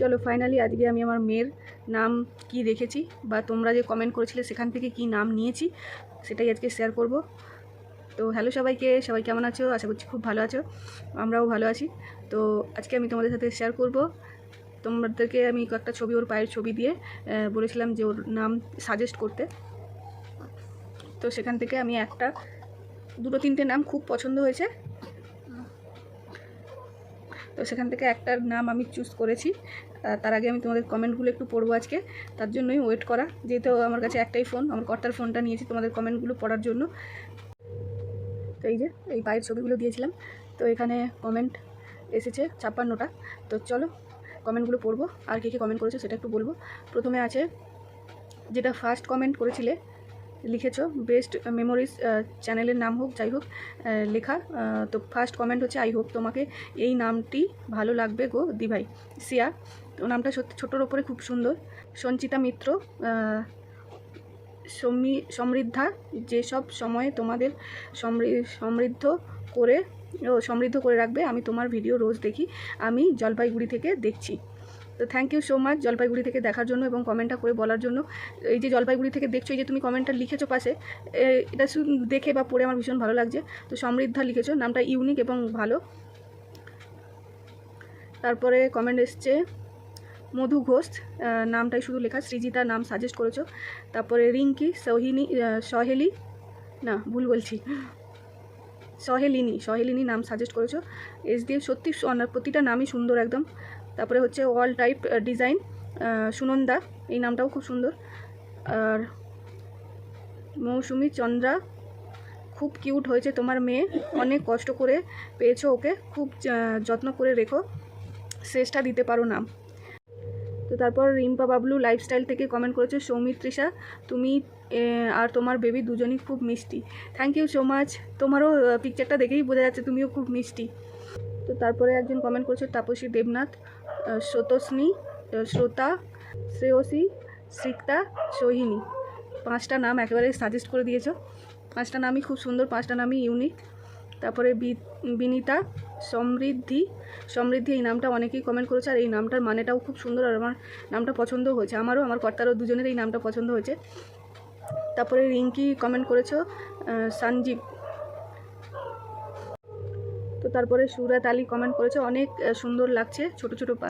চলো ফাইনালি আজকে আমি আমার মেয়ের নাম কি রেখেছি বা তোমরা যে কমেন্ট করেছিলে সেখান থেকে কি নাম নিয়েছি, সেটাই আজকে শেয়ার করব। তো হ্যালো সবাইকে, সবাই কেমন আছো? আশা করছি খুব ভালো আছো, আমরাও ভালো আছি। তো আজকে আমি তোমাদের সাথে শেয়ার করব। তোমাদেরকে আমি কয়েকটা ছবি, ওর পায়ের ছবি দিয়ে বলেছিলাম যে ওর নাম সাজেস্ট করতে। তো সেখান থেকে আমি একটা, দুটো, তিনটে নাম খুব পছন্দ হয়েছে। তো সেখান থেকে একটার নাম আমি চুজ করেছি। তার আগে আমি তোমাদের কমেন্টগুলো একটু পড়ব আজকে। তার জন্যই ওয়েট করা। যেহেতু আমার কাছে একটাই ফোন আমার কর্তার ফোনটা নিয়েছি তোমাদের কমেন্টগুলো পড়ার জন্য। তো এই যে, এই পায়ের ছবিগুলো দিয়েছিলাম। তো এখানে কমেন্ট এসেছে ছাপ্পান্নটা। তো চলো কমেন্টগুলো পড়ব। আর কে কে কমেন্ট করেছে সেটা একটু বলব। প্রথমে আছে, যেটা ফার্স্ট কমেন্ট করেছিলে লিখেছো। বেস্ট মেমোরিজ চ্যানেলের নাম হোক, যাই হোক লেখা। তো ফার্স্ট কমেন্ট হচ্ছে আই হোপ তোমাকে এই নামটি ভালো লাগবে গো, দিভাই। সিয়া, তো নামটা সত্যি ছোটোর ওপরে খুব সুন্দর। সঞ্চিতা মিত্র সমৃদ্ধা, যেসব সময়ে তোমাদের সমৃ- সমৃদ্ধ করে সমৃদ্ধ করে রাখবে, আমি তোমার ভিডিও রোজ দেখি। আমি জলপাইগুড়ি থেকে দেখছি। তো thank you so much Jalpaiguri থেকে দেখার জন্য এবং কমেন্টটা করে বলার জন্য। এই যে জলপাইগুড়ি থেকে দেখছ, এই যে তুমি কমেন্টটা লিখেছো পাশে এটা দেখে বা পড়ে আমার ভীষণ ভালো লাগছে। তো সমৃদ্ধা লিখেছো, নামটা ইউনিক এবং ভালো। তারপরে কমেন্ট এসছে, মধু ঘোষ নামটাই শুধু লেখা সৃজিতা নাম সাজেস্ট করেছ। তারপরে রিঙ্কি, সোহিনী সহেলি, না, ভুল বলছি। সহেলিনী সহেলিনী নাম সাজেস্ট করেছ। এস দিয়ে সত্যি প্রতিটা নামই সুন্দর একদম। তারপরে হচ্ছে ওয়াল টাইপ ডিজাইন সুনন্দা, এই নামটাও খুব সুন্দর। আর মৌসুমি চন্দ্রা, খুব কিউট হয়েছে তোমার মেয়ে। অনেক কষ্ট করে পেয়েছ ওকে। খুব যত্ন করে রেখো। শেষটা দিতে পারো নাম। তো তারপর রিম্পা বাবলু লাইফস্টাইল থেকে কমেন্ট করেছে, সৌমিত্রিষা, তুমি আর তোমার বেবি দুজনই খুব মিষ্টি। থ্যাংক ইউ সো মাচ তোমারও পিকচারটা দেখেই বোঝা যাচ্ছে তুমিও খুব মিষ্টি। তো তারপরে একজন কমেন্ট করেছে, তাপসী দেবনাথ স্রোতস্নী শ্রোতা শ্রেয়সী শ্রিক্তা সোহিনী। পাঁচটা নাম একেবারে সাজেস্ট করে দিয়েছ। পাঁচটা নামই খুব সুন্দর, পাঁচটা নামই ইউনিক তারপরে বিনিতা, সমৃদ্ধি। সমৃদ্ধি এই নামটা অনেকেই কমেন্ট করেছে আর এই নামটার মানেটাও খুব সুন্দর আর আমার নামটা পছন্দ হয়েছে। আমারও, আমার কর্তারও দুজনের এই নামটা পছন্দ হয়েছে। তারপরে রিঙ্কি কমেন্ট করেছ সঞ্জীব তো তারপরে সুরাত আলী কমেন্ট করেছে অনেক সুন্দর লাগছে ছোট ছোট পা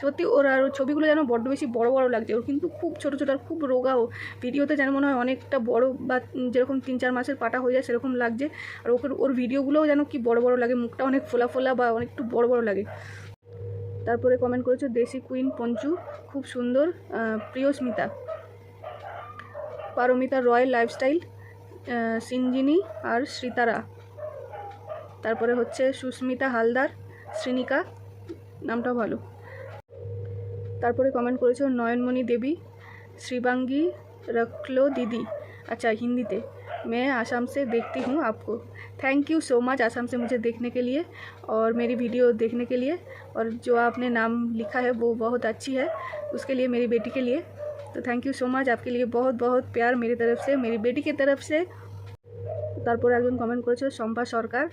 সত্যি ওর আর ছবিগুলো যেন বড্ড বেশি বড় বড় লাগছে ওর কিন্তু খুব ছোট ছোট আর খুব রোগাও ভিডিওতে যেন মনে হয় অনেকটা বড় বা যেরকম তিন চার মাসের পাটা হয়ে যায় সেরকম লাগছে আর ওকে ওর ভিডিওগুলোও যেন কি বড় বড় লাগে মুখটা অনেক ফোলা ফোলা বা অনেক একটু বড় বড় লাগে। তারপরে কমেন্ট করেছে দেশি কুইন পঞ্চু খুব সুন্দর আহ, প্রিয়স্মিতা। পারমিতা রয়্যাল লাইফস্টাইল আহ, সিঞ্জিনী আর শ্রীতারা। তারপরে হচ্ছে সুস্মিতা হালদার শ্রীনিকা নামটাও ভালো তারপরে কমেন্ট করেছো নয়নমণি দেবী श्रीबांगी रख लो दीदी अच्छा हिंदी ते मैं आसाम से देखती हूँ आपको thank you so much Assam से मुझे देखने के लिए और मेरी वीडियो देखने के लिए और जो आपने नाम लिखा है वो बहुत अच्छी है उसके लिए मेरी बेटी के लिए तो थैंक यू सो मच आपके लिए बहुत बहुत प्यार मेरी तरफ से मेरी बेटी की तरफ से তারপর একজন কমেন্ট করেছিল, শম্পা সরকার,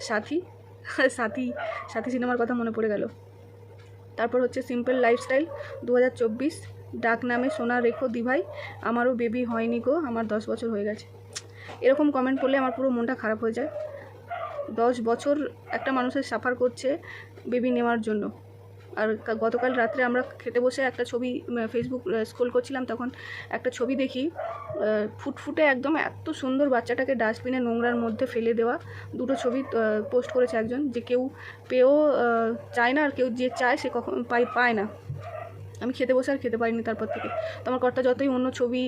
সাথী। সাথী সাথী সিনেমার কথা মনে পড়ে গেল। তারপর হচ্ছে, সিম্পল লাইফস্টাইল দু হাজার চব্বিশ, ডাক নামে সোনা রেখো দিভাই, আমারও বেবি হয়নি গো, আমার দশ বছর হয়ে গেছে। এরকম কমেন্ট করলে আমার পুরো মনটা খারাপ হয়ে যায়। দশ বছর একটা মানুষের সাফার করছে বেবি নেওয়ার জন্য। আর গতকাল রাত্রে আমরা খেতে বসে একটা ছবি ফেসবুক স্ক্রোল করছিলাম, তখন একটা ছবি দেখি ফুটফুটে একদম এত সুন্দর বাচ্চাটাকে ডাস্টবিনে নোংরার মধ্যে ফেলে দেওয়া, দুটো ছবি পোস্ট করেছে একজন, যে কেউ পেয়েও চায় না, আর কেউ যে চায় সে কখন পায় পায় না। আমি খেতে বসে আর খেতে পারিনি তারপর থেকে। তো আমার কর্তা যতই অন্য ছবি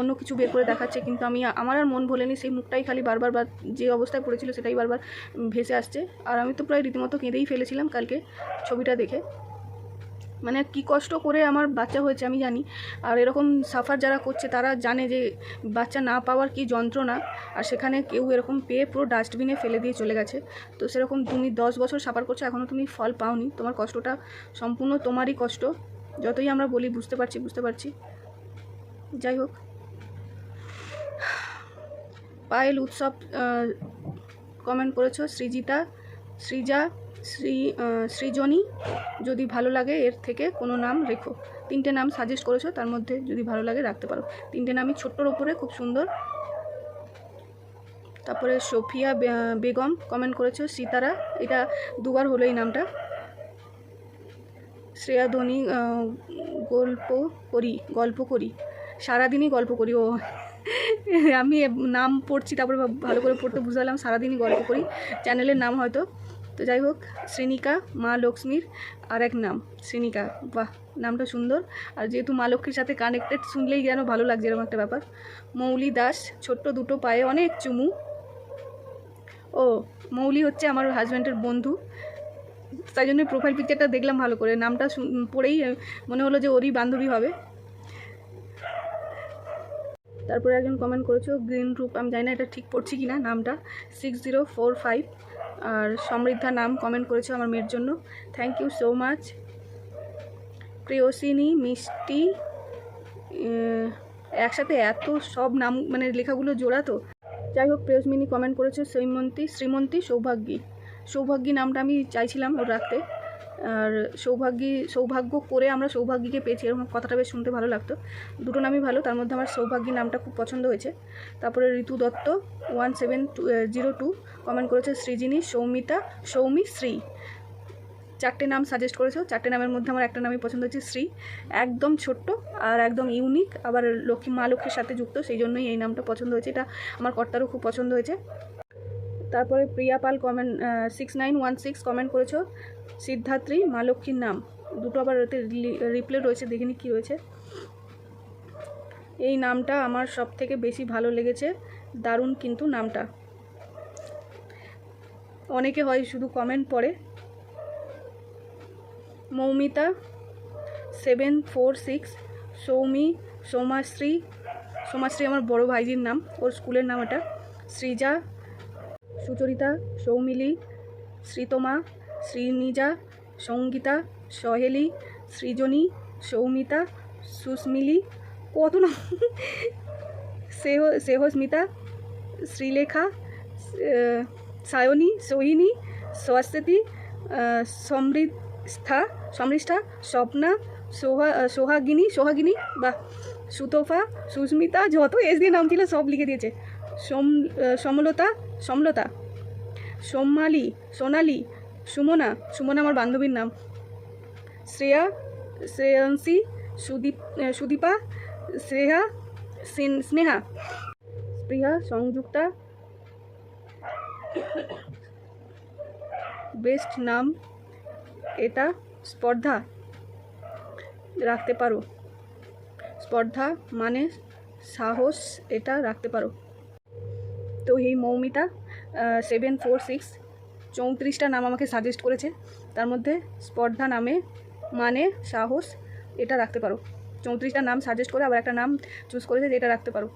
অন্য কিছু বের করে দেখাচ্ছে, কিন্তু আমি, আমার আর মন ভোলেনি, সেই মুখটাই খালি বারবার বা যে অবস্থায় পড়েছিল সেটাই বারবার ভেসে আসছে। আর আমি তো প্রায় রীতিমতো কেঁদেই ফেলেছিলাম কালকে ছবিটা দেখে। মানে কি কষ্ট করে আমার বাচ্চা হয়েছে আমি জানি। আর এরকম সাফার যারা করছে তারা জানে যে বাচ্চা না পাওয়ার কি যন্ত্রণা। আর সেখানে কেউ এরকম পেয়ে পুরো ডাস্টবিনে ফেলে দিয়ে চলে গেছে। তো সেরকম তুমি দশ বছর সাফার করছ এখনও তুমি ফল পাওনি। তোমার কষ্টটা সম্পূর্ণ তোমারই কষ্ট। যতই আমরা বলি বুঝতে পারছি বুঝতে পারছি। যাই হোক। পায়েল উৎসব কমেন্ট করেছ। সৃজিতা, সৃজা শ্রী সৃজনী, যদি ভালো লাগে এর থেকে কোনো নাম রেখো। তিনটে নাম সাজেস্ট করেছ, তার মধ্যে যদি ভালো লাগে রাখতে পারো। তিনটে নামই ছোট্টর ওপরে খুব সুন্দর। তারপরে সোফিয়া বেগম কমেন্ট করেছ। সিতারা, এটা দুবার হলো এই নামটা। শ্রেয়া ধোনি গল্প করি গল্প করি। সারাদিনই গল্প করি। ও, আমি নাম পড়ছি, তারপরে ভালো করে পড়তে বুঝালাম, সারাদিনই গল্প করি। চ্যানেলের নাম হয়তো। তো যাই হোক শ্রেণিকা মা লক্ষ্মীর আর এক নাম শ্রেণিকা বাহ, নামটা সুন্দর। আর যেহেতু মা লক্ষ্মীর সাথে কানেক্টেড শুনলেই যেন ভালো লাগছে এরকম একটা ব্যাপার। মৌলি দাস, ছোট্ট দুটো পায়ে অনেক চুমু। ও, মৌলি হচ্ছে আমার হাজব্যান্ডের বন্ধু। তাই জন্য প্রোফাইল পিকচারটা দেখলাম ভালো করে। নামটা পড়েই মনে হলো যে ওরই বান্ধবী হবে। তারপরে একজন কমেন্ট করেছ গ্রিন গ্রুপ আমি জানি না এটা ঠিক পড়ছি কি না নামটা। সিক্স জিরো ফোর ফাইভ আর সমৃদ্ধা নাম কমেন্ট করেছ আমার মেয়ের জন্য। Thank you so much Priyasini মিষ্টি একসাথে এত সব নাম মানে লেখাগুলো জোড়া তো। যাই হোক প্রিয়সমিনী কমেন্ট করেছে শ্রীমন্তী শ্রীমন্তী, সৌভাগ্যী। সৌভাগ্যী নামটা আমি চাইছিলাম ওর রাখতে। আর সৌভাগ্যী, সৌভাগ্য করে আমরা সৌভাগ্যীকে পেয়েছি, এরকম কথাটা বেশ শুনতে ভালো লাগতো। দুটো নামই ভালো, তার মধ্যে আমার সৌভাগ্যী নামটা খুব পছন্দ হয়েছে। তারপরে Ritu Dutta, one seven two zero two comment করেছে সৃজিনী, সৌমিতা, সৌমি, শ্রী। চারটে নাম সাজেস্ট করেছ, চারটে নামের মধ্যে আমার একটা নামই পছন্দ হচ্ছে শ্রী। একদম ছোট্ট আর একদম ইউনিক আবার লক্ষ্মী, মা লক্ষ্মীর সাথে যুক্ত, সেই জন্যই এই নামটা পছন্দ হয়েছে। এটা আমার কর্তারও খুব পছন্দ হয়েছে। তারপরে Priya Pal comment six nine one six comment করেছ। সিদ্ধাত্রী মা লক্ষ্মীর নাম। দুটো আবার ওতে রিপ্লে রয়েছে দেখিনি কী রয়েছে। এই নামটা আমার সব থেকে বেশি ভালো লেগেছে। দারুণ কিন্তু নামটা। অনেকে হয় শুধু কমেন্ট পড়ে। Moumita seven four six Soumi, Somashri Somashri আমার বড় ভাইজির নাম। ওর স্কুলের নাম এটা। সৃজা সুচরিতা, সৌমিলি, শ্রীতমা, শ্রীনিজা, সঙ্গীতা, সহেলি, সৃজনী, সৌমিতা, সুস্মিলি, কত নাম? সেহ সেহস্মিতা, শ্রীলেখা সায়নী, সোহিনী, সরস্বতী সমৃদ্ধা, সমৃষ্ঠা, স্বপ্না, সোহা সোহাগিনী সোহাগিনী বা সুতোফা, সুস্মিতা, যত এস দিয়ে নাম ছিল সব লিখে দিয়েছে। সোম সমলতা সমলতা। সোমালি সোনালি, সুমনা সুমনা আমার বান্ধবীর নাম। শ্রেয়া শ্রেয়ংসী সুদীপ সুদীপা, শ্রেয়া সিন- স্নেহা। স্পৃহা, সংযুক্তা। বেস্ট নাম, এটা স্পর্ধা। রাখতে পারো। স্পর্ধা মানে সাহস, এটা রাখতে পারো। তো এই মৌমিতা সেভেন ফোর সিক্স চৌত্রিশটা নাম আমাকে সাজেস্ট করেছে। তার মধ্যে স্পর্ধা নামে মানে সাহস, এটা রাখতে পারো। চৌত্রিশটা নাম সাজেস্ট করে আবার একটা নাম চুজ করেছে যেটা রাখতে পারো।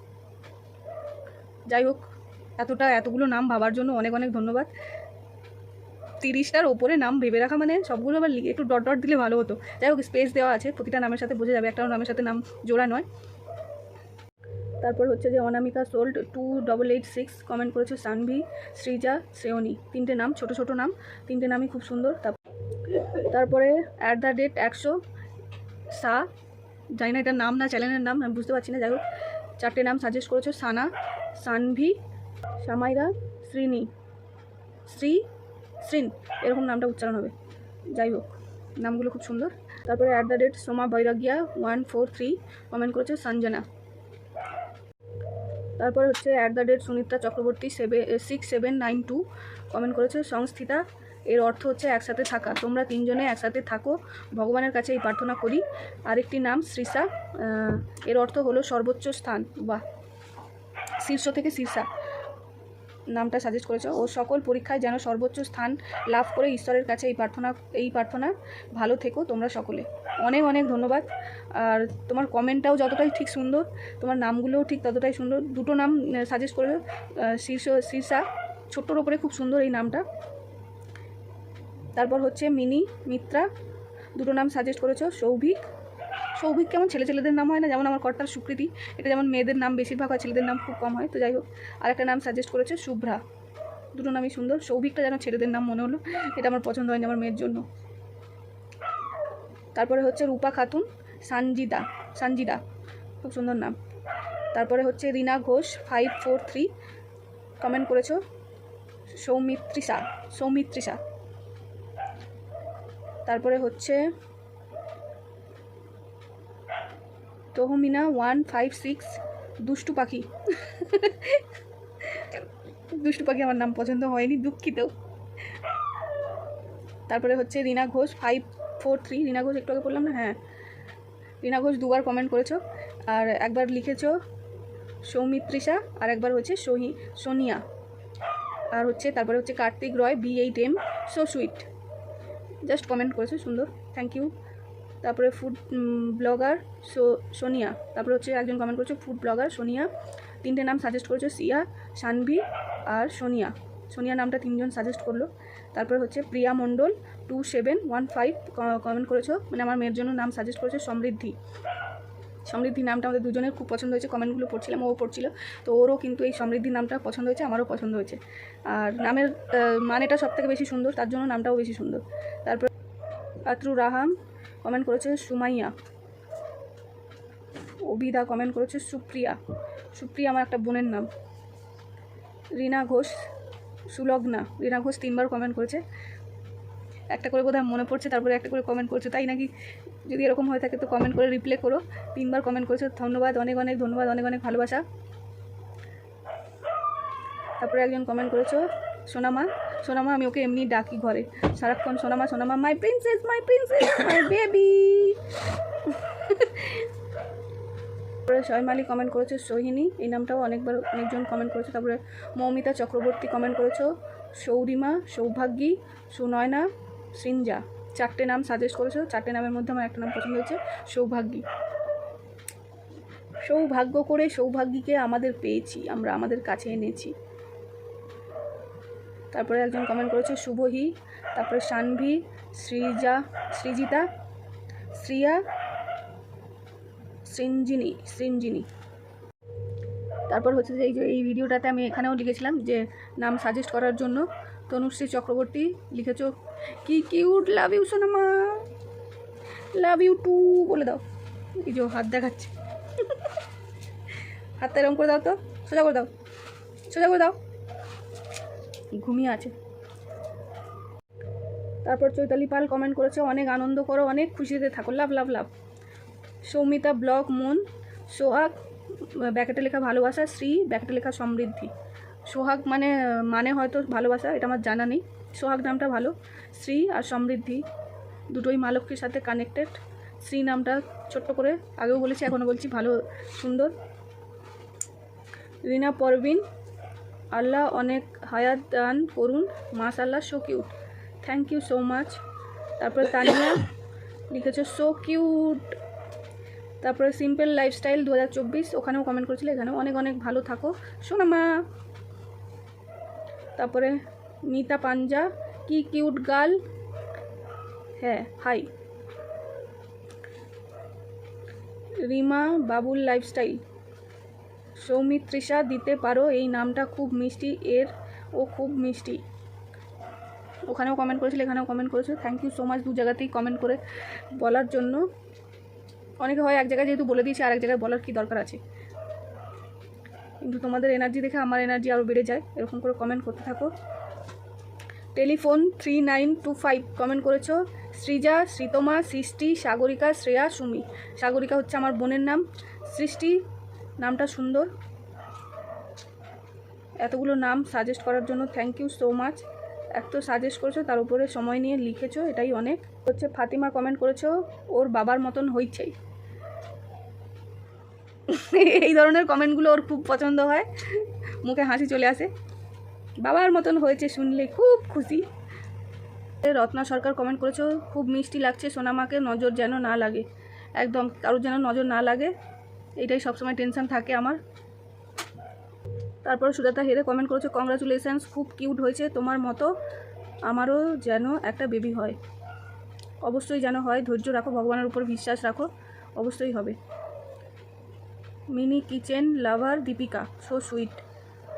যাই হোক, এতটা, এতগুলো নাম ভাবার জন্য অনেক অনেক ধন্যবাদ। তিরিশটার ওপরে নাম ভেবে রাখা মানে সবগুলো আবার একটু ডট ডট দিলে ভালো হতো। যাই হোক স্পেস দেওয়া আছে, প্রতিটা নামের সাথে বোঝা যাবে একটা নামের সাথে নাম জোড়া নয়। তারপর হচ্ছে যে Anamika sold two double eight six comment করেছে সানভি, শ্রীজা, শ্রেয়নী। তিনটে নাম, ছোট ছোট নাম, তিনটে নামই খুব সুন্দর। তার- তারপরে অ্যাট দ্য ডেট একশো, সা, জানি না এটার নাম না চ্যানেলের নাম, আমি বুঝতে পারছি না, যাই হোক। চারটে নাম সাজেস্ট করেছ সানা, সানভি, সামাইরা, শ্রীনি, শ্রী, শ্রীন, এরকম নামটা উচ্চারণ হবে। যাই হোক, নামগুলো খুব সুন্দর। তারপরে at the date Soma Bairagya one four three comment করেছে সঞ্জনা। তারপরে হচ্ছে at the date Sunita Chakraborty seven six seven nine two comment করেছে, সংস্থিতা, এর অর্থ হচ্ছে একসাথে থাকা। তোমরা তিনজনে একসাথে থাকো। ভগবানের কাছে এই প্রার্থনা করি। আরেকটি নাম শ্রীসা এর অর্থ হলো সর্বোচ্চ স্থান। বা শীর্ষ থেকে শীর্ষা। নামটা সাজেস্ট করেছ। ও সকল পরীক্ষায় যেন সর্বোচ্চ স্থান লাভ করে ঈশ্বরের কাছে এই প্রার্থনা এই প্রার্থনা ভালো থেকো তোমরা সকলে। অনেক অনেক ধন্যবাদ। আর তোমার কমেন্টটাও যতটাই ঠিক সুন্দর, তোমার নামগুলোও ঠিক ততটাই সুন্দর। দুটো নাম সাজেস্ট করে শীর্ষ, শীর্ষা, ছোট্টর ওপরে খুব সুন্দর এই নামটা। তারপর হচ্ছে মিনি, মিত্রা, দুটো নাম সাজেস্ট করেছ, সৌভিক সৌভিক কেমন ছেলে ছেলেদের নাম হয় না? যেমন আমার কর্তার সুকৃতি, এটা যেমন মেয়েদের নাম বেশিরভাগ হয়, ছেলেদের নাম খুব কম হয়, তো যাই হোক। আর একটা নাম সাজেস্ট করেছে শুভ্রা। দুটো নামই সুন্দর। সৌভিকটা যেন ছেলেদের নাম মনে হলো, এটা আমার পছন্দ হয়নি আমার মেয়ের জন্য। তারপরে হচ্ছে রূপা খাতুন, সানজিদা সানজিদা, খুব সুন্দর নাম। তারপরে হচ্ছে Rina Ghosh five four three comment করেছ? সৌমিত্রিষা সৌমিত্রিষা। তারপরে হচ্ছে তহমিনা, ওয়ান, ফাইভ, সিক্স, দুষ্টু পাখি। দুষ্টু পাখি আমার নাম পছন্দ হয়নি, দুঃখিত। তারপরে হচ্ছে Rina Ghosh, five, four, three. Rina Ghosh একটু আগে বললাম না? হ্যাঁ। রিনা ঘোষ দুবার কমেন্ট করেছ। আর একবার লিখেছো সৌমিত্রিষা, আর একবার হচ্ছে সোহি, সোনিয়া। আর হচ্ছে তারপরে হচ্ছে Kartik Roy B eight M so sweet just comment করেছ, সুন্দর। থ্যাংক ইউ তারপরে ফুড ব্লগার সো, সোনিয়া। তারপরে হচ্ছে একজন কমেন্ট করেছ ফুড ব্লগার সোনিয়া। তিনটে নাম সাজেস্ট করেছ, সিয়া, সানভি আর সোনিয়া। সোনিয়া নামটা তিনজন সাজেস্ট করল। তারপরে হচ্ছে Priya Mondal two seven one five comment করেছ। মানে আমার মেয়ের জন্য নাম সাজেস্ট করেছ সমৃদ্ধি। সমৃদ্ধি নামটা আমাদের দুজনের খুব পছন্দ হয়েছে কমেন্টগুলো পড়ছিলাম, ও পড়ছিল। তো ওরও কিন্তু এই সমৃদ্ধি নামটা পছন্দ হয়েছে, আমারও পছন্দ হয়েছে। আর নামের মানেটা সব থেকে বেশি সুন্দর, তার জন্য নামটাও বেশি সুন্দর। তারপর, আত্রু রাহাম কমেন্ট করেছে সুমাইয়া। অভিদা কমেন্ট করেছে সুপ্রিয়া। সুপ্রিয়া আমার একটা বোনের নাম। রিনা ঘোষ, সুলগ্না। রিনা ঘোষ তিনবার কমেন্ট করেছে। একটা করে বোধহয় মনে পড়ছে, তারপরে একটা করে কমেন্ট করছে। তাই নাকি যদি এরকম হয়ে থাকে তো কমেন্ট করে রিপ্লে করো। তিনবার কমেন্ট করেছ। ধন্যবাদ, অনেক অনেক ধন্যবাদ, অনেক অনেক ভালোবাসা। তারপরে একজন কমেন্ট করেছ সোনামা সোনামা, আমি ওকে এমনি ডাকি ঘরে। সারাক্ষণ সোনামা সোনামা my princess my princess my baby তারপরে শয়মালি কমেন্ট করেছ সোহিনী। এই নামটাও অনেকবার অনেকজন কমেন্ট করেছ। তারপরে মৌমিতা চক্রবর্তী কমেন্ট করেছ। সৌরিমা, সৌভাগ্যী, সুনয়না সিনজা চারটে নাম সাজেস্ট করেছ। চারটে নামের মধ্যে আমার একটা নাম পছন্দ হয়েছে, সৌভাগ্যী। সৌভাগ্য করে সৌভাগ্যীকে আমাদের পেয়েছি, আমরা আমাদের কাছে এনেছি। তারপরে একজন কমেন্ট করেছে, শুভহি। তারপরে শানভি শ্রীজা। সৃজিতা শ্রিয়া? সৃঞ্জিনী সৃঞ্জিনী তারপর হচ্ছে যে, এই যে, এই ভিডিওটাতে আমি এখানেও লিখেছিলাম যে, নাম সাজেস্ট করার জন্য। তনুশ্রী চক্রবর্তী লিখেছ। কি কিউট লাভ ইউ সোনামা। লাভ ইউ টু বলে দাও। এই যে হাত দেখাচ্ছে। হাতটা এরকম করে দাও তো। সোজা করে দাও। সোজা করে দাও। ঘুমিয়ে আছে। তারপর চৈতালি পাল কমেন্ট করেছে, অনেক আনন্দ করো, অনেক খুশিতে থাকো। লাভ লাভ লাভ সৌমিতা, ব্লক, মন, সোহাগ, ব্যাকেটে লেখা ভালোবাসা, শ্রী, ব্যাকেটে লেখা সমৃদ্ধি। সোহাগ মানে মানে হয়তো ভালোবাসা, এটা আমার জানা নেই। সোহাগ নামটা ভালো, শ্রী আর সমৃদ্ধি, দুটোই মা লক্ষ্মীর সাথে কানেক্টেড শ্রী নামটা ছোট্ট করে আগেও বলেছি এখনও বলছি, ভালো, সুন্দর। রিনা পরবিন আল্লাহ অনেক হায়াত দান করুন। মাশাল্লাহ so cute thank you so much তারপরে তানিয়া, লিখেছে সো কিউট তারপরে সিম্পল লাইফস্টাইল দু হাজার চব্বিশ, ওখানেও কমেন্ট করেছিল, এখানেও অনেক অনেক ভালো থাকো। শোনা মা। তারপরে মিতা পাঞ্জা, কি কিউট গার্ল হ্যাঁ হাই রিমা বাবুল লাইফস্টাইল সৌমিত্রিষা দিতে পারো, এই নামটা খুব মিষ্টি, এর ও খুব মিষ্টি। ওখানেও কমেন্ট করেছিল, এখানেও কমেন্ট করেছ থ্যাংক ইউ সো মাচ দু জায়গাতেই কমেন্ট করে বলার জন্য। অনেকে হয় এক জায়গায় যেহেতু বলে দিয়েছি আর এক জায়গায় বলার কি দরকার আছে? কিন্তু তোমাদের এনার্জি দেখে আমার এনার্জি আরও বেড়ে যায়। এরকম করে কমেন্ট করতে থাকো। Telephone three nine two five comment করেছ। সৃজা, শ্রীতমা, সৃষ্টি, সাগরিকা, শ্রেয়া, সুমি। সাগরিকা হচ্ছে আমার বোনের নাম। সৃষ্টি নামটা সুন্দর। এতগুলো নাম সাজেস্ট করার জন্য থ্যাংক ইউ সো মাচ এত সাজেস্ট করেছ, তার উপরে সময় নিয়ে লিখেছো, এটাই অনেক। হচ্ছে ফাতিমা কমেন্ট করেছ, ওর বাবার মতন হইছেই। এই ধরনের কমেন্টগুলো ওর খুব পছন্দ হয়। মুখে হাসি চলে আসে। বাবার মতন হয়েছে শুনলে খুব খুশি। রত্না সরকার কমেন্ট করেছ, খুব মিষ্টি লাগছে সোনামাকে, নজর যেন না লাগে। একদম কারোর যেন নজর না লাগে। এটাই সবসময় টেনশন থাকে আমার। তারপর সুজাতা হেরে কমেন্ট করেছে কংগ্রাচুলেশনস খুব কিউট হয়েছে তোমার মতো। আমারও যেন একটা বেবি হয়। অবশ্যই যেন হয়, ধৈর্য রাখো, ভগবানের উপর বিশ্বাস রাখো, অবশ্যই হবে। Mini kitchen lover Deepika so sweet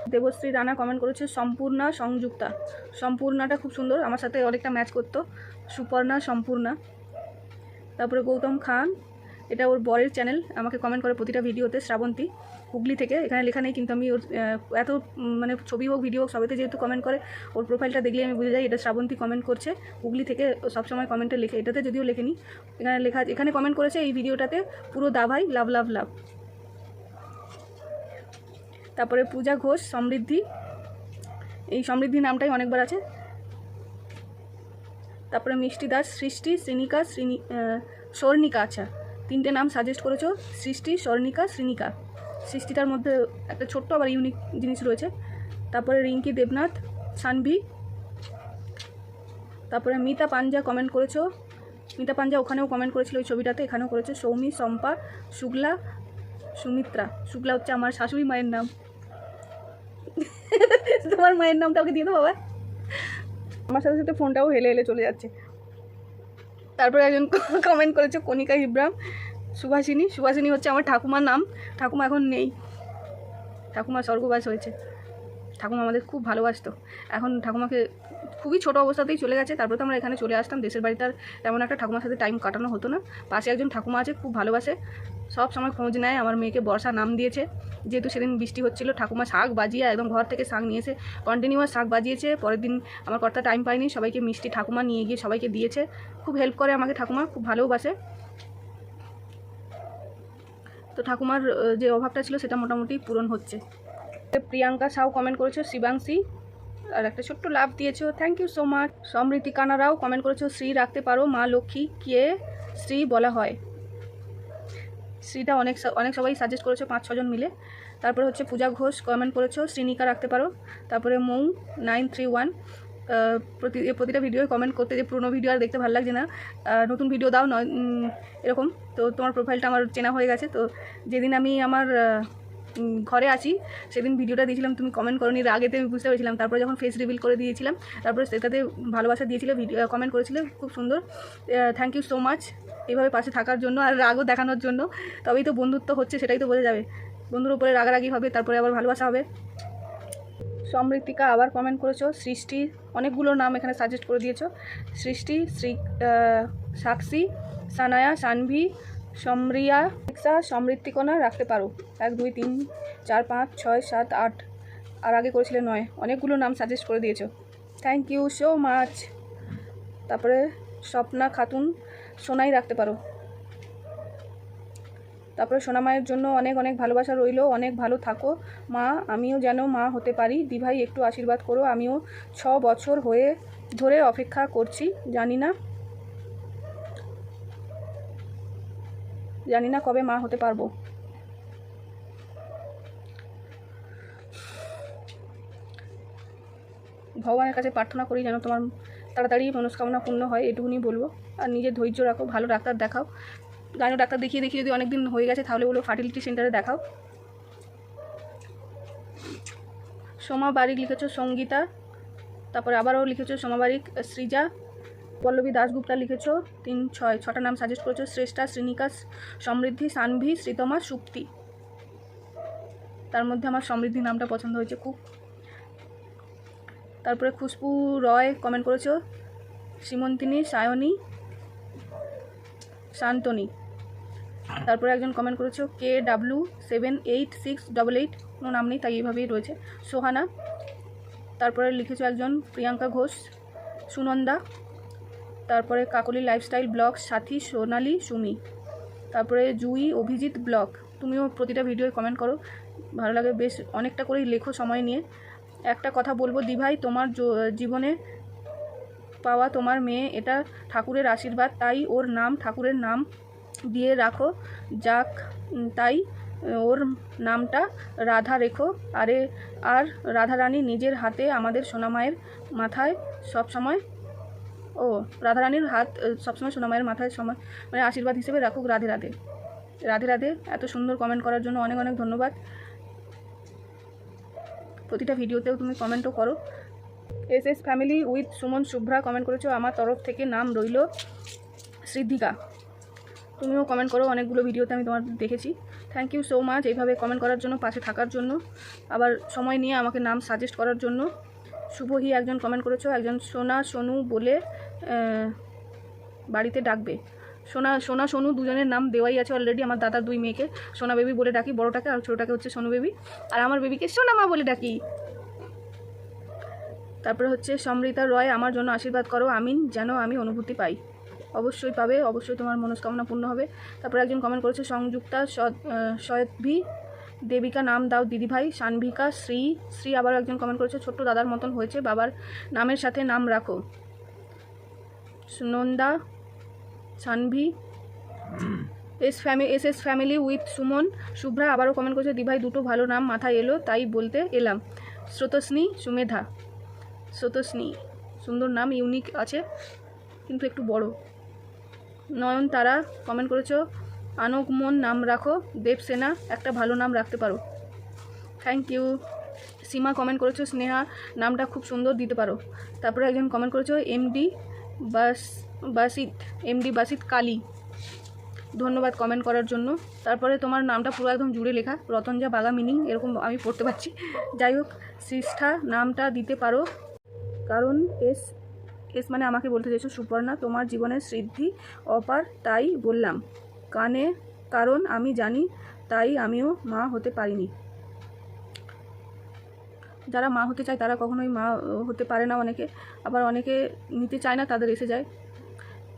Debashree Rana comment করেছে, সম্পূর্ণা সংযুক্তা। সম্পূর্ণাটা খুব সুন্দর, আমার সাথে অনেকটা ম্যাচ করতো। সুপর্ণা, সম্পূর্ণা। তারপরে গৌতম খান এটা ওর বরের চ্যানেল আমাকে কমেন্ট করে প্রতিটা ভিডিওতে শ্রাবন্তী হুগলি থেকে। এখানে লেখা নেই কিন্তু আমি ওর এত মানে ছবি হোক ভিডিও হোক সবেতে যেহেতু কমেন্ট করে ওর প্রোফাইলটা দেখলে আমি বুঝে যাই এটা শ্রাবন্তী কমেন্ট করছে। হুগলি থেকে সবসময় কমেন্টে লেখে এটাতে যদিও লেখেনি। এখানে লেখা এখানে কমেন্ট করেছে এই ভিডিওটাতে পুরো দাভাই লাভ লাভ লাভ। তারপরে পূজা ঘোষ সমৃদ্ধি। এই সমৃদ্ধি নামটাই অনেকবার আছে। তারপরে মিষ্টি দাস সৃষ্টি শ্রীনিকা শ্রীনি আহ, স্বর্ণিকা আচ্ছা। তিনটে নাম সাজেস্ট করেছ, সৃষ্টি, স্বর্ণিকা, শ্রীনিকা। সৃষ্টিটার মধ্যে একটা ছোট্ট আবার ইউনিক জিনিস রয়েছে। তারপরে রিঙ্কি দেবনাথ, সানভি। তারপরে মিতা পাঞ্জা কমেন্ট করেছ। মিতা পাঞ্জা ওখানেও কমেন্ট করেছিল ওই ছবিটাতে, এখানেও করেছে। সৌমি, শম্পা, শুক্লা, সুমিত্রা। শুক্লা হচ্ছে আমার শাশুড়ি মায়ের নাম। তোমার মায়ের নামটা ওকে দিয়ে দাও বাবা। আমার সাথে সাথে ফোনটাও হেলে হেলে চলে যাচ্ছে। তারপরে একজন কমেন্ট করেছে কণিকা ইব্রাম সুভাষিনী। সুভাষিনী হচ্ছে আমার ঠাকুমার নাম। ঠাকুমা এখন নেই। ঠাকুমা স্বর্গবাস হয়েছে। ঠাকুমা আমাদের খুব ভালোবাসতো। এখন ঠাকুমাকে খুবই ছোট অবস্থাতেই চলে গেছে। তারপরে তো আমরা এখানে চলে আসতাম। দেশের বাড়িতে আর তেমন একটা ঠাকুমার সাথে টাইম কাটানো হতো না। পাশে একজন ঠাকুমা আছে, খুব ভালোবাসে। সব সময় খোঁজ নেয়। আমার মেয়েকে বর্ষা নাম দিয়েছে। যেহেতু সেদিন বৃষ্টি হচ্ছিল, ঠাকুমা শাক বাজিয়ে একদম ঘর থেকে শাক নিয়েছে কন্টিনিউয়াস শাক বাজিয়েছে। পরের দিন আমার কর্তা টাইম পায়নি। সবাইকে মিষ্টি ঠাকুমা নিয়ে গিয়ে সবাইকে দিয়েছে। খুব হেল্প করে আমাকে ঠাকুমা, খুব ভালোবাসে তো ঠাকুমার যে অভাবটা ছিল সেটা মোটামুটি পূরণ হচ্ছে। প্রিয়াঙ্কা সাউ কমেন্ট করেছ, শিবাংশী আর একটা ছোট্ট লাভ দিয়েছ। Thank you so much Smriti Kanarao comment করেছ, শ্রী রাখতে পারো, মা লক্ষ্মী কে শ্রী বলা হয়? শ্রীটা অনেক অনেক সবাই সাজেস্ট করেছ, পাঁচ, ছজন মিলে। তারপরে হচ্ছে পূজা ঘোষ কমেন্ট করেছ, শ্রীনিকা রাখতে পারো। তারপরে মৌ নাইন থ্রি ওয়ান প্রতি প্রতিটা ভিডিও কমেন্ট করতে যে পুরোনো ভিডিও আর দেখতে ভালো লাগছে না। নতুন ভিডিও দাও, নয় এরকম। তো তোমার প্রোফাইলটা আমার চেনা হয়ে গেছে। তো যেদিন আমি আমার ঘরে আছি, সেদিন ভিডিওটা দিয়েছিলাম, তুমি কমেন্ট করনি, এর আগেতে আমি বুঝতে পেরেছিলাম, তারপরে যখন ফেস রিভিল করে দিয়েছিলাম, তারপরে সেটাতে ভালোবাসা দিয়েছিলে ভিডিও কমেন্ট করেছিলে, খুব সুন্দর। থ্যাংক ইউ সো মাচ এইভাবে পাশে থাকার জন্য আর রাগও দেখানোর জন্য। তবেই তো বন্ধুত্ব হচ্ছে, সেটাই তো বোঝা যাবে। বন্ধুর উপরে রাগারাগি হবে, তারপরে আবার ভালোবাসা হবে। সমৃতিকা আবার কমেন্ট করেছ, সৃষ্টি, অনেকগুলো নাম এখানে সাজেস্ট করে দিয়েছ। সৃষ্টি, শ্রী সাক্ষী, সানায়া, সানভি সমরিয়া রিক্সা সমৃদ্ধিকণা রাখতে পারো। এক, দুই, তিন, চার, পাঁচ, ছয়, সাত, আট, আর আগে করেছিলে নয়। অনেকগুলো নাম সাজেস্ট করে দিয়েছ। থ্যাংক ইউ সো মাচ তারপরে স্বপ্না খাতুন সোনাই রাখতে পারো। তারপরে সোনা মায়ের জন্য অনেক অনেক ভালোবাসা রইল। অনেক ভালো থাকো। মা, আমিও যেন মা হতে পারি। দিভাই, একটু আশীর্বাদ করো। আমিও ছ বছর হয়ে ধরে অপেক্ষা করছি। জানি না। জানি না কবে মা হতে পারব। ভগবানের কাছে প্রার্থনা করি যেন তোমার তাড়াতাড়ি মনস্কামনা পূর্ণ হয়, এটুকুনি বলব। আর নিজের ধৈর্য রাখো, ভালো ডাক্তার দেখাও। গাইনো ডাক্তার দেখিয়ে দেখিয়ে যদি অনেক দিন হয়ে গেছে, তাহলে বলো ফার্টিলিটি সেন্টারে দেখাও। সোমা বারিক লিখেছো সঙ্গীতা, তারপরে আবারও লিখেছো সোমা বারিক, সৃজা পল্লবী দাশগুপ্তা লিখেছো, তিন, ছয়, ছটা নাম সাজেস্ট করেছ, শ্রেষ্ঠা, শ্রীনিকা, সমৃদ্ধি, সানভি, শ্রীতমা, সুপ্তি। তার মধ্যে আমার সমৃদ্ধি নামটা পছন্দ হয়েছে খুব। তারপরে খুশবু রয় কমেন্ট করেছ সীমন্তিনী সায়নী, শান্তনী। তারপরে একজন কমেন্ট করেছ K W seven eight six double eight, কোনো নাম নেই, তাই এইভাবেই রয়েছে। সোহানা, তারপরে লিখেছো একজন প্রিয়াঙ্কা ঘোষ, সুনন্দা তারপরে কাকলি লাইফস্টাইল ব্লগ সাথী, সোনালি, সুমি। তারপরে জুই, অভিজিৎ ব্লগ তুমিও প্রতিটা ভিডিওয় কমেন্ট করো। ভালো লাগে বেশ অনেকটা করেই লেখো সময় নিয়ে। একটা কথা বলব, দিভাই, তোমার জীবনে পাওয়া তোমার মেয়ে, এটা ঠাকুরের আশীর্বাদ। তাই ওর নাম ঠাকুরের নাম দিয়ে রাখো। যাক তাই ওর নামটা রাধা রেখো। আরে, আর রাধারানী নিজের হাতে আমাদের সোনামায়ের মাথায় সব সময় ও, রাধারানীর হাত সবসময় সোনামায়ের মাথায় সময় মানে আশীর্বাদ হিসেবে রাখুক রাধে রাধে। রাধে রাধে, এত সুন্দর কমেন্ট করার জন্য অনেক অনেক ধন্যবাদ। প্রতিটা ভিডিওতেও তুমি কমেন্টও করো। S S family with Suman Shubhra comment করেছ, আমার তরফ থেকে নাম রইল সিদ্ধিকা। তুমিও কমেন্ট করো, অনেকগুলো ভিডিওতে আমি তোমার দেখেছি। থ্যাংক ইউ সো মাচ এইভাবে কমেন্ট করার জন্য, পাশে থাকার জন্য। আবার সময় নিয়ে আমাকে নাম সাজেস্ট করার জন্য। শুভহি একজন কমেন্ট করেছ, একজন সোনা সোনু বলে বাড়িতে ডাকবে। সোনা সোনা, সোনু দুজনের নাম দেওয়াই আছে অলরেডি আমার দাদার দুই মেয়েকে। সোনা বেবি বলে ডাকি, বড়টাকে, আর ছোটোটাকে হচ্ছে সোনু বেবি আর আমার বেবিকে সোনা মা বলে ডাকি। তারপরে হচ্ছে সমৃতা রয়, আমার জন্য আশীর্বাদ করো, আমিন, যেন আমি অনুভূতি পাই। অবশ্যই পাবে, অবশ্যই তোমার মনস্কামনা পূর্ণ হবে। তারপরে একজন কমেন্ট করেছে, সংযুক্তা সয়ভি দেবিকা নাম দাও দিদিভাই, সানভিকা, শ্রী শ্রী আবার একজন কমেন্ট করেছে, ছোট্ট দাদার মতন হয়েছে, বাবার নামের সাথে নাম রাখো। Sunanda, Sanvi, S family S S family with Suman, Shubhra আবারও কমেন্ট করেছে, দিভাই দুটো ভালো নাম মাথায় এলো, তাই বলতে এলাম। স্রোতস্নী, সুমেধা। স্রোতস্নী, সুন্দর নাম ইউনিক আছে, কিন্তু একটু বড়। নয়ন তারা কমেন্ট করেছ আনকমন নাম রাখো, দেবসেনা, একটা ভালো নাম রাখতে পারো। থ্যাংক ইউ সীমা কমেন্ট করেছ, স্নেহা, নামটা খুব সুন্দর দিতে পারো। তারপরে একজন কমেন্ট করেছ এমডি বাস, বাসিত এমডি বাসিত কালী। ধন্যবাদ কমেন্ট করার জন্য। তারপরে তোমার নামটা পুরো একদম জুড়ে লেখা। রতনজা বাগা মিনিং এরকম আমি পড়তে পারছি। যাই হোক, সিষ্ঠা নামটা দিতে পারো। কারণ এস এস মানে আমাকে বলতে চাইছো সুপর্ণা, তোমার জীবনের সিদ্ধি অপার, তাই বললাম। কানে কারণ আমি জানি, তাই আমিও মা হতে পারিনি। যারা মা হতে চায় তারা কখনোই মা হতে পারে না অনেকে। আবার অনেকে নিতে চায় না, তাদের এসে যায়।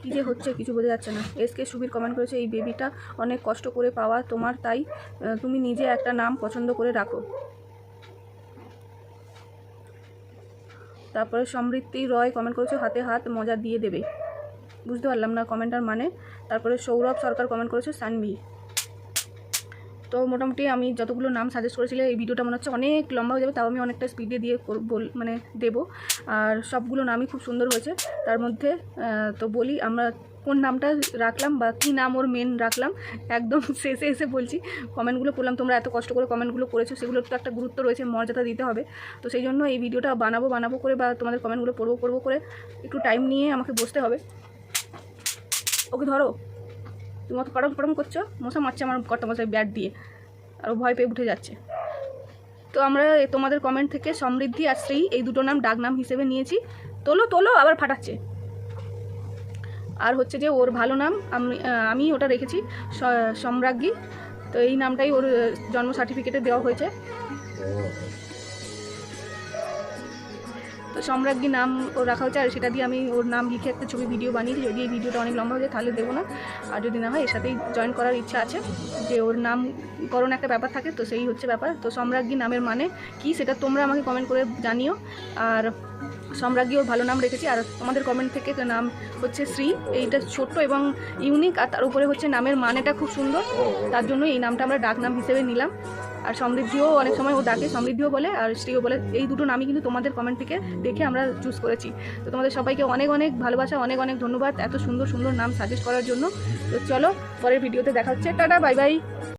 কী যে হচ্ছে, কিছু বোঝা যাচ্ছে না। এসকে সুবীর কমেন্ট করেছে, এই বেবিটা অনেক কষ্ট করে পাওয়া তোমার, তাই তুমি নিজে একটা নাম পছন্দ করে রাখো। তারপরে সমৃদ্ধি রয় কমেন্ট করেছে, হাতে হাত মজা দিয়ে দেবে। বুঝতে পারলাম না কমেন্টার মানে। তারপরে সৌরভ সরকার কমেন্ট করেছে, সানভি। তো মোটামুটি আমি যতগুলো নাম সাজেস্ট করেছিলে, এই ভিডিওটা মনে হচ্ছে অনেক লম্বা হয়ে যাবে, তাও আমি অনেকটা স্পিডে দিয়ে বল মানে দেব। আর সবগুলো নামই খুব সুন্দর হয়েছে। তার মধ্যে তো বলি আমরা কোন নামটা রাখলাম বা কী নাম ওর মেন রাখলাম, একদম শেষে এসে বলছি। কমেন্টগুলো করলাম তোমরা এত কষ্ট করে কমেন্টগুলো করেছ, সেগুলোর তো একটা গুরুত্ব রয়েছে, মর্যাদা দিতে হবে। তো সেই জন্য এই ভিডিওটা বানাবো বানাবো করে বা তোমাদের কমেন্টগুলো পড়ব পড়ব করে, একটু টাইম নিয়ে আমাকে বসতে হবে। ওকে ধরো। তুমি অত পড়ম পড়ম করছ, মশা মারছে আমার কর্তা মশাই ব্যাট দিয়ে, আর ভয় পেয়ে উঠে যাচ্ছে। তো আমরা তোমাদের কমেন্ট থেকে সমৃদ্ধি আর শ্রী, এই দুটো নাম ডাক নাম হিসেবে নিয়েছি। তোলো তোলো, আবার ফাটাচ্ছে। আর হচ্ছে যে ওর ভালো নাম, আমি আমি ওটা রেখেছি সম্রাজ্ঞী। তো এই নামটাই ওর জন্ম সার্টিফিকেটে দেওয়া হয়েছে। তো সম্রাজ্ঞী নাম ওর রাখা হচ্ছে আর সেটা দিয়ে আমি ওর নাম লিখে একটা ছবি ভিডিও বানিয়েছি যদি এই ভিডিওটা অনেক লম্বা হয়ে যায়, তাহলে দেবো না। আর যদি না হয়, এর সাথেই জয়েন করার ইচ্ছা আছে যে ওর নামকরণ একটা ব্যাপার থাকে, তো সেই হচ্ছে ব্যাপার। তো সম্রাজ্ঞী নামের মানে কি, সেটা তোমরা আমাকে কমেন্ট করে জানিও। আর সম্রাজ্ঞী ওর ভালো নাম রেখেছি। আর তোমাদের কমেন্ট থেকে নাম হচ্ছে শ্রী। এইটা ছোট্ট এবং ইউনিক আর তার উপরে হচ্ছে নামের মানেটা খুব সুন্দর। তার জন্য এই নামটা আমরা ডাক নাম হিসেবে নিলাম। আর সমৃদ্ধিও অনেক সময় ও ডাকে, সমৃদ্ধিও বলে আর শ্রীও বলে। এই দুটো নামই কিন্তু তোমাদের কমেন্ট থেকে দেখে আমরা চুজ করেছি। তো তোমাদের সবাইকে অনেক অনেক ভালোবাসা, অনেক অনেক ধন্যবাদ এত সুন্দর সুন্দর নাম সাজেস্ট করার জন্য। তো চলো পরের ভিডিওতে দেখা হচ্ছে। Tata bye bye